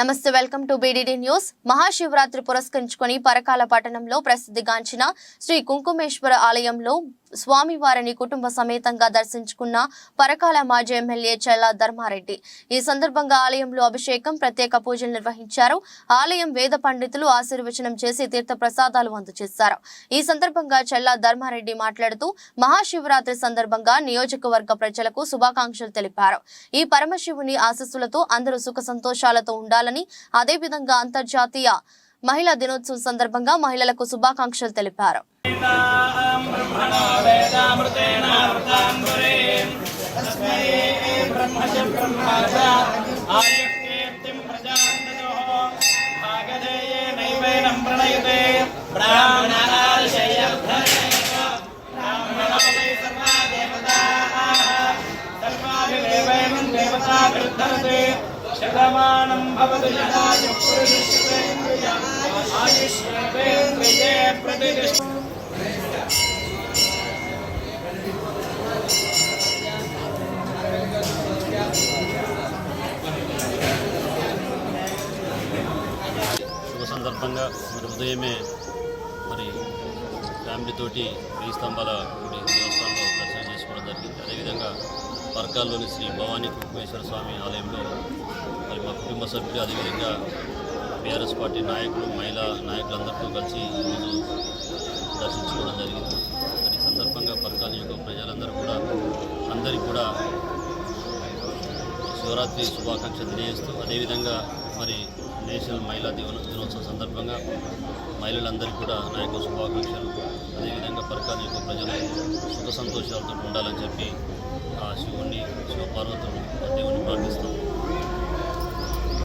నమస్తే welcome to B D D news. Mahashivaratri పురస్కరించుకొని పరకాల పట్టణంలో ప్రసిద్ధిగాంచిన శ్రీ కుంకుమేశ్వర ఆలయంలో స్వామివారిని కుటుంబ సమేతంగా దర్శించుకున్న పరకాల మాజీ ఎమ్మెల్యే చెల్లా ధర్మారెడ్డి. ఈ సందర్భంగా ఆలయంలో అభిషేకం ప్రత్యేక పూజలు నిర్వహించారు. ఆలయం వేద పండితులు ఆశీర్వచనం చేసి తీర్థ ప్రసాదాలు అందజేశారు. ఈ సందర్భంగా చెల్లా ధర్మారెడ్డి మాట్లాడుతూ మహాశివరాత్రి సందర్భంగా నియోజకవర్గ ప్రజలకు శుభాకాంక్షలు తెలిపారు. ఈ పరమశివుని ఆశస్సులతో అందరూ సుఖ సంతోషాలతో ఉండాలని అదేవిధంగా అంతర్జాతీయ మహిళా దినోత్సవం సందర్భంగా మహిళలకు శుభాకాంక్షలు తెలిపారు. బ్రహ్మణో శతమానం భవతు శతాయు శుభ సందర్భంగా మరి ఉదయమే మరి ఫ్యామిలీతోటి వెయ్యి స్తంభాల గుడి దేవస్థానం పర్కాల్లోని శ్రీ భవానీ కుటుంబేశ్వర స్వామి ఆలయంలో మరి మా కుటుంబ సభ్యులు అదేవిధంగా బీఆర్ఎస్ పార్టీ నాయకులు మహిళా నాయకులందరితో కలిసి ఈరోజు దర్శించుకోవడం జరిగింది. మరి సందర్భంగా పర్కాల యొక్క ప్రజలందరూ కూడా అందరికీ కూడా శివరాత్రి శుభాకాంక్షలు తెలియజేస్తూ అదేవిధంగా మరి నేషనల్ మహిళా దివన దినోత్సవం సందర్భంగా మహిళలందరికీ కూడా నా యొక్క శుభాకాంక్షలు. అదేవిధంగా పరకాల యొక్క ప్రజలు సుఖ సంతోషాలతో ఉండాలని చెప్పి ఆ శివుణ్ణి ಪರ್ವತ